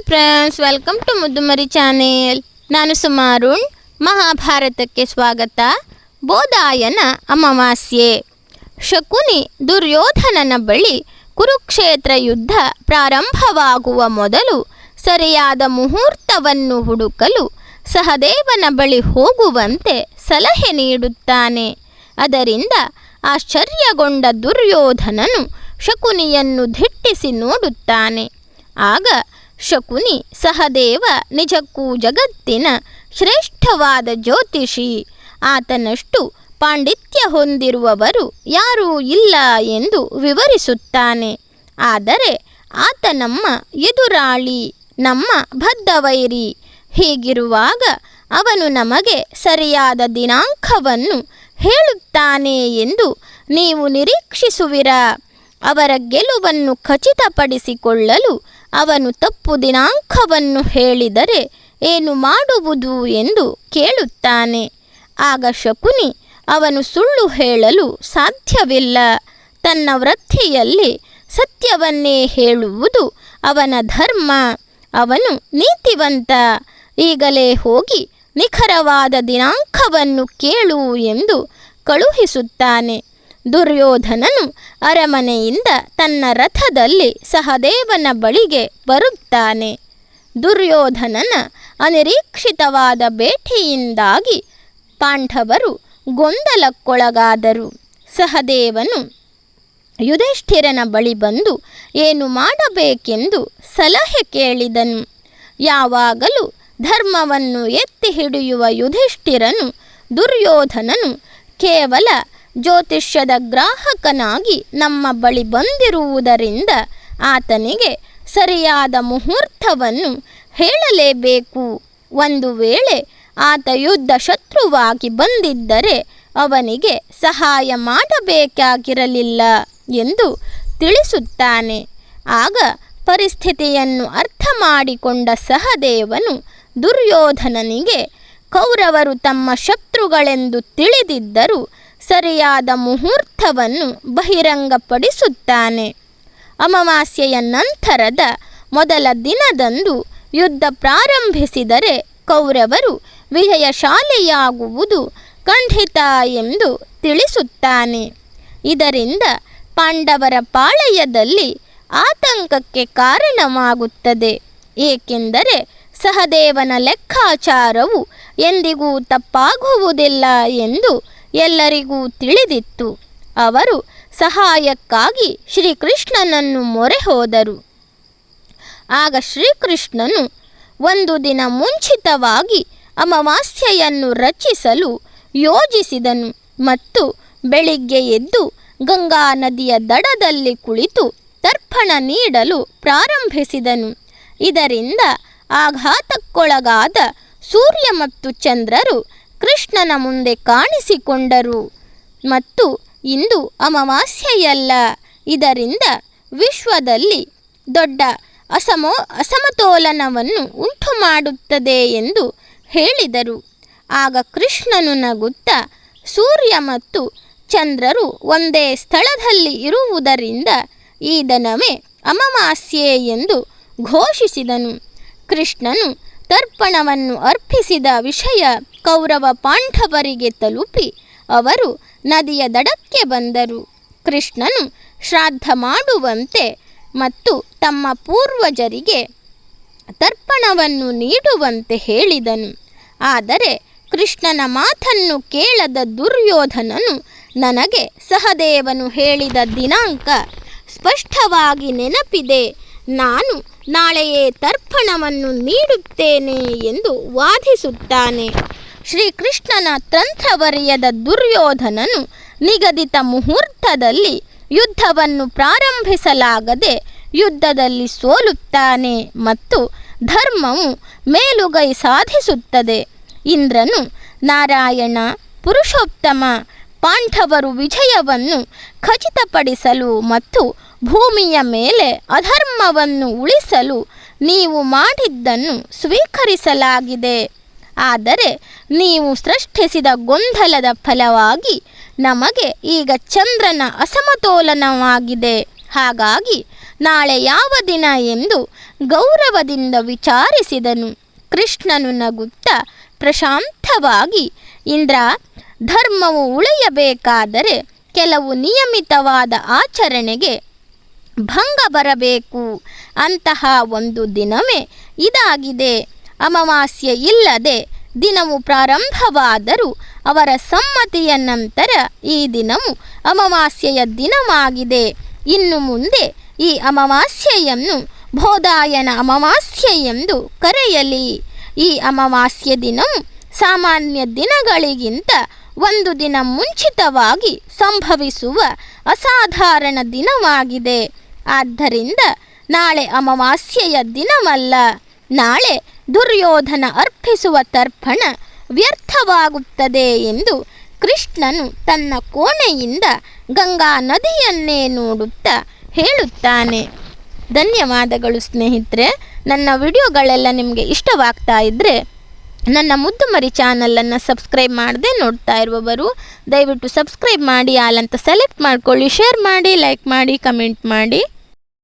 Hi friends welcome to Muddumari channel ನಾನು ಸುಮಾರುಣ್ ಮಹಾಭಾರತಕ್ಕೆ ಸ್ವಾಗತ. ಬೋಧಾಯನ ಅಮಾವಾಸ್ಯೆ. ಶಕುನಿ ದುರ್ಯೋಧನನ ಬಳಿ ಕುರುಕ್ಷೇತ್ರ ಯುದ್ಧ ಪ್ರಾರಂಭವಾಗುವ ಮೊದಲು ಸರಿಯಾದ ಮುಹೂರ್ತವನ್ನು ಹುಡುಕಲು ಸಹದೇವನ ಬಳಿ ಹೋಗುವಂತೆ ಸಲಹೆ ನೀಡುತ್ತಾನೆ. ಅದರಿಂದ ಆಶ್ಚರ್ಯಗೊಂಡ ದುರ್ಯೋಧನನು ಶಕುನಿಯನ್ನು ದಿಟ್ಟಿಸಿ ನೋಡುತ್ತಾನೆ. ಆಗ ಶಕುನಿ ಸಹದೇವ ನಿಜಕ್ಕೂ ಜಗತ್ತಿನ ಶ್ರೇಷ್ಠವಾದ ಜ್ಯೋತಿಷಿ. ಆತನಷ್ಟು ಪಾಂಡಿತ್ಯ ಹೊಂದಿರುವವರು ಯಾರೂ ಇಲ್ಲ ಎಂದು ವಿವರಿಸುತ್ತಾನೆ. ಆದರೆ ಆತ ನಮ್ಮ ಎದುರಾಳಿ, ನಮ್ಮ ಬದ್ಧವೈರಿ. ಹೀಗಿರುವಾಗ ಅವನು ನಮಗೆ ಸರಿಯಾದ ದಿನಾಂಕವನ್ನು ಹೇಳುತ್ತಾನೆ ಎಂದು ನೀವು ನಿರೀಕ್ಷಿಸುವಿರಾ? ಅವರ ಗೆಲುವನ್ನು ಖಚಿತಪಡಿಸಿಕೊಳ್ಳಲು ಅವನು ತಪ್ಪು ದಿನಾಂಕವನ್ನು ಹೇಳಿದರೆ ಏನು ಮಾಡುವುದು ಎಂದು ಕೇಳುತ್ತಾನೆ. ಆಗ ಶಕುನಿ ಅವನು ಸುಳ್ಳು ಹೇಳಲು ಸಾಧ್ಯವಿಲ್ಲ. ತನ್ನ ವೃತ್ತಿಯಲ್ಲಿ ಸತ್ಯವನ್ನೇ ಹೇಳುವುದು ಅವನ ಧರ್ಮ. ಅವನು ನೀತಿವಂತ. ಈಗಲೇ ಹೋಗಿ ನಿಖರವಾದ ದಿನಾಂಕವನ್ನು ಕೇಳು ಎಂದು ಕಳುಹಿಸುತ್ತಾನೆ. ದುರ್ಯೋಧನನು ಅರಮನೆಯಿಂದ ತನ್ನ ರಥದಲ್ಲಿ ಸಹದೇವನ ಬಳಿಗೆ ಬರುತ್ತಾನೆ. ದುರ್ಯೋಧನನ ಅನಿರೀಕ್ಷಿತವಾದ ಭೇಟಿಯಿಂದಾಗಿ ಪಾಂಡವರು ಗೊಂದಲಕ್ಕೊಳಗಾದರು. ಸಹದೇವನು ಯುಧಿಷ್ಠಿರನ ಬಳಿ ಬಂದು, ಏನು ಮಾಡಬೇಕೆಂದು ಸಲಹೆ ಕೇಳಿದನು. ಯಾವಾಗಲೂ ಧರ್ಮವನ್ನು ಎತ್ತಿ ಹಿಡಿಯುವ ಯುಧಿಷ್ಠಿರನು ದುರ್ಯೋಧನನು ಕೇವಲ ಜ್ಯೋತಿಷ್ಯದ ಗ್ರಾಹಕನಾಗಿ ನಮ್ಮ ಬಳಿ ಬಂದಿರುವುದರಿಂದ ಆತನಿಗೆ ಸರಿಯಾದ ಮುಹೂರ್ತವನ್ನು ಹೇಳಲೇಬೇಕು. ಒಂದು ವೇಳೆ ಆತ ಯುದ್ಧ ಶತ್ರುವಾಗಿ ಬಂದಿದ್ದರೆ ಅವನಿಗೆ ಸಹಾಯ ಮಾಡಬೇಕಾಗಿರಲಿಲ್ಲ ಎಂದು ತಿಳಿಸುತ್ತಾನೆ. ಆಗ ಪರಿಸ್ಥಿತಿಯನ್ನು ಅರ್ಥ ಮಾಡಿಕೊಂಡ ಸಹದೇವನು ದುರ್ಯೋಧನನಿಗೆ, ಕೌರವರು ತಮ್ಮ ಶತ್ರುಗಳೆಂದು ತಿಳಿದಿದ್ದರೂ ಸರಿಯಾದ ಮುಹೂರ್ತವನ್ನು ಬಹಿರಂಗಪಡಿಸುತ್ತಾನೆ. ಅಮಾವಾಸ್ಯೆಯ ನಂತರದ ಮೊದಲ ದಿನದಂದು ಯುದ್ಧ ಪ್ರಾರಂಭಿಸಿದರೆ ಕೌರವರು ವಿಜಯಶಾಲಿಯಾಗುವುದು ಖಂಡಿತ ಎಂದು ತಿಳಿಸುತ್ತಾನೆ. ಇದರಿಂದ ಪಾಂಡವರ ಪಾಳಯದಲ್ಲಿ ಆತಂಕಕ್ಕೆ ಕಾರಣವಾಗುತ್ತದೆ. ಏಕೆಂದರೆ ಸಹದೇವನ ಲೆಕ್ಕಾಚಾರವು ಎಂದಿಗೂ ತಪ್ಪಾಗುವುದಿಲ್ಲ ಎಂದು ಎಲ್ಲರಿಗೂ ತಿಳಿದಿತ್ತು. ಅವರು ಸಹಾಯಕ್ಕಾಗಿ ಶ್ರೀಕೃಷ್ಣನನ್ನು ಮೊರೆ ಹೋದರು ಆಗ ಶ್ರೀಕೃಷ್ಣನು ಒಂದು ದಿನ ಮುಂಚಿತವಾಗಿ ಅಮಾವಾಸ್ಯೆಯನ್ನು ರಚಿಸಲು ಯೋಜಿಸಿದನು ಮತ್ತು ಬೆಳಿಗ್ಗೆ ಎದ್ದು ಗಂಗಾ ನದಿಯ ದಡದಲ್ಲಿ ಕುಳಿತು ತರ್ಪಣ ನೀಡಲು ಪ್ರಾರಂಭಿಸಿದನು. ಇದರಿಂದ ಆಘಾತಕ್ಕೊಳಗಾದ ಸೂರ್ಯ ಮತ್ತು ಚಂದ್ರರು ಕೃಷ್ಣನ ಮುಂದೆ ಕಾಣಿಸಿಕೊಂಡರು. ಮತ್ತು ಇಂದು ಅಮಾವಾಸ್ಯೆಯಲ್ಲ. ಇದರಿಂದ ವಿಶ್ವದಲ್ಲಿ ದೊಡ್ಡ ಅಸಮೋ, ಅಸಮತೋಲನವನ್ನು ಉಂಟು ಮಾಡುತ್ತದೆ ಎಂದು ಹೇಳಿದರು. ಆಗ ಕೃಷ್ಣನು ನಗುತ್ತಾ, ಸೂರ್ಯ ಮತ್ತು ಚಂದ್ರರು ಒಂದೇ ಸ್ಥಳದಲ್ಲಿ ಇರುವುದರಿಂದ ಈ ದನವೇ ಅಮಾವಾಸ್ಯೆ ಎಂದು ಘೋಷಿಸಿದನು. ಕೃಷ್ಣನು ತರ್ಪಣವನ್ನು ಅರ್ಪಿಸಿದ ವಿಷಯ ಕೌರವ ಪಾಂಡವರಿಗೆ ತಲುಪಿ ಅವರು ನದಿಯ ದಡಕ್ಕೆ ಬಂದರು. ಕೃಷ್ಣನು ಶ್ರಾದ್ದ ಮಾಡುವಂತೆ ಮತ್ತು ತಮ್ಮ ಪೂರ್ವಜರಿಗೆ ತರ್ಪಣವನ್ನು ನೀಡುವಂತೆ ಹೇಳಿದನು. ಆದರೆ ಕೃಷ್ಣನ ಮಾತನ್ನು ಕೇಳದ ದುರ್ಯೋಧನನು ನನಗೆ ಸಹದೇವನು ಹೇಳಿದ ದಿನಾಂಕ ಸ್ಪಷ್ಟವಾಗಿ ನೆನಪಿದೆ. ನಾನು ನಾಳೆಯೇ ತರ್ಪಣವನ್ನು ನೀಡುತ್ತೇನೆ ಎಂದು ವಾದಿಸುತ್ತಾನೆ. ಶ್ರೀಕೃಷ್ಣನ ತಂತ್ರವರಿಯದ ದುರ್ಯೋಧನನು ನಿಗದಿತ ಮುಹೂರ್ತದಲ್ಲಿ ಯುದ್ಧವನ್ನು ಪ್ರಾರಂಭಿಸಲಾಗದೆ ಯುದ್ಧದಲ್ಲಿ ಸೋಲುತ್ತಾನೆ ಮತ್ತು ಧರ್ಮವು ಮೇಲುಗೈ ಸಾಧಿಸುತ್ತದೆ. ಇಂದ್ರನು ನಾರಾಯಣ, ಪುರುಷೋತ್ತಮ ಪಾಂಡವರು ವಿಜಯವನ್ನು ಖಚಿತಪಡಿಸಲು ಮತ್ತು ಭೂಮಿಯ ಮೇಲೆ ಅಧರ್ಮವನ್ನು ಉಳಿಸಲು ನೀವು ಮಾಡಿದ್ದನ್ನು ಸ್ವೀಕರಿಸಲಾಗಿದೆ. ಆದರೆ ನೀವು ಸೃಷ್ಟಿಸಿದ ಗೊಂದಲದ ಫಲವಾಗಿ ನಮಗೆ ಈಗ ಚಂದ್ರನ ಅಸಮತೋಲನವಾಗಿದೆ. ಹಾಗಾಗಿ ನಾಳೆ ಯಾವ ದಿನ ಎಂದು ಗೌರವದಿಂದ ವಿಚಾರಿಸಿದನು. ಕೃಷ್ಣನು ನಗುತ್ತ ಪ್ರಶಾಂತವಾಗಿ, ಇಂದ್ರ ಧರ್ಮವು ಉಳಿಯಬೇಕಾದರೆ ಕೆಲವು ನಿಯಮಿತವಾದ ಆಚರಣೆಗೆ ಭಂಗ ಬರಬೇಕು. ಅಂತಹ ಒಂದು ದಿನವೇ ಇದಾಗಿದೆ. ಅಮಾವಾಸ್ಯೆ ಇಲ್ಲದೆ ದಿನವು ಪ್ರಾರಂಭವಾದರೂ ಅವರ ಸಮ್ಮತಿಯ ನಂತರ ಈ ದಿನವು ಅಮಾವಾಸ್ಯೆಯ ದಿನವಾಗಿದೆ. ಇನ್ನು ಮುಂದೆ ಈ ಅಮಾವಾಸ್ಯೆಯನ್ನು ಬೋಧಾಯನ ಅಮಾವಾಸ್ಯೆ ಎಂದು ಕರೆಯಲಿ. ಈ ಅಮಾವಾಸ್ಯೆ ದಿನವು ಸಾಮಾನ್ಯ ದಿನಗಳಿಗಿಂತ ಒಂದು ದಿನ ಮುಂಚಿತವಾಗಿ ಸಂಭವಿಸುವ ಅಸಾಧಾರಣ ದಿನವಾಗಿದೆ. ಆದ್ದರಿಂದ ನಾಳೆ ಅಮಾವಾಸ್ಯೆಯ ದಿನವಲ್ಲ. ನಾಳೆ ದುರ್ಯೋಧನ ಅರ್ಪಿಸುವ ತರ್ಪಣ ವ್ಯರ್ಥವಾಗುತ್ತದೆ ಎಂದು ಕೃಷ್ಣನು ತನ್ನ ಕೋಣೆಯಿಂದ ಗಂಗಾ ನದಿಯನ್ನೇ ನೋಡುತ್ತಾ ಹೇಳುತ್ತಾನೆ. ಧನ್ಯವಾದಗಳು ಸ್ನೇಹಿತರೆ. ನನ್ನ ವಿಡಿಯೋಗಳೆಲ್ಲ ನಿಮಗೆ ಇಷ್ಟವಾಗ್ತಾ ಇದ್ದರೆ ನನ್ನ ಮುದ್ದು ಮರಿ ಚಾನಲನ್ನು ಸಬ್ಸ್ಕ್ರೈಬ್ ಮಾಡದೆ ನೋಡ್ತಾ ಇರುವವರು, ದಯವಿಟ್ಟು ಸಬ್ಸ್ಕ್ರೈಬ್ ಮಾಡಿ ಆಲ್ ಅಂತ ಸೆಲೆಕ್ಟ್ ಮಾಡ್ಕೊಳ್ಳಿ ಶೇರ್ ಮಾಡಿ ಲೈಕ್ ಮಾಡಿ ಕಮೆಂಟ್ ಮಾಡಿ.